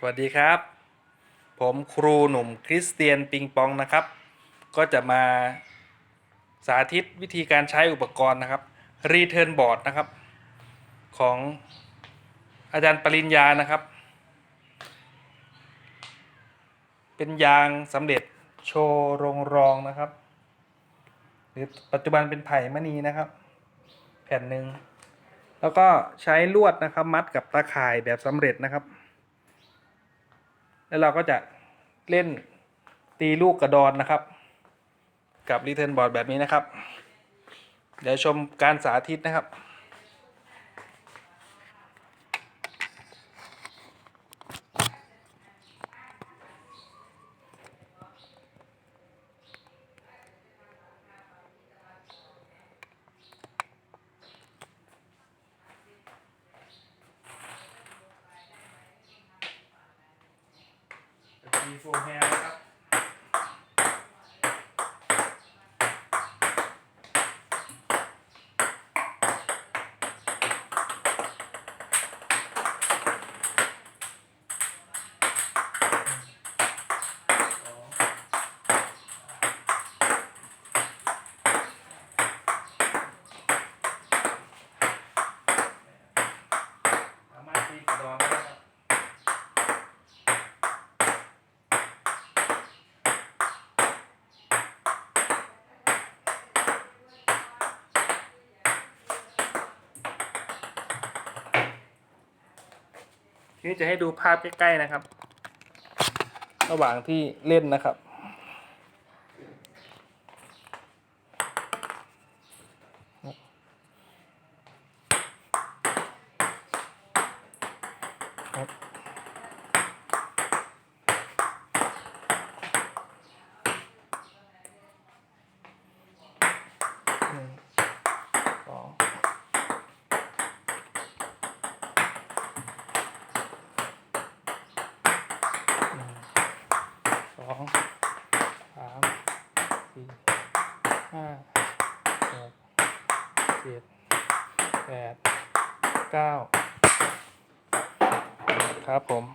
สวัสดีครับ ผมครูหนุ่มคริสเตียนปิงปองนะครับ ก็จะมาสาธิตวิธีการใช้อุปกรณ์นะครับ Return Board นะครับ ของอาจารย์ปริญญานะครับ เป็นยางสำเร็จโชว์โรงรองนะครับ หรือปัจจุบันเป็นไผ่มณีนะครับ แผ่นหนึ่งแล้วก็ใช้ลวดนะครับ มัดกับตาข่ายแบบสำเร็จนะครับ แล้วเราก็จะเล่นตีลูกกระดอนนะครับ กับรีเทิร์นบอร์ดแบบนี้นะครับ เดี๋ยวชมการสาธิตนะครับ มีโฟมแฮร์นะครับ สามารถตีกระดอนได้ครับ ทีนี้จะให้ดูภาพใกล้ๆนะครับ ระหว่างที่เล่นนะครับครับหนึ่งสองหนึ่งส องสามสี่ห้าหกเจ็ดแปดเก้าครับผม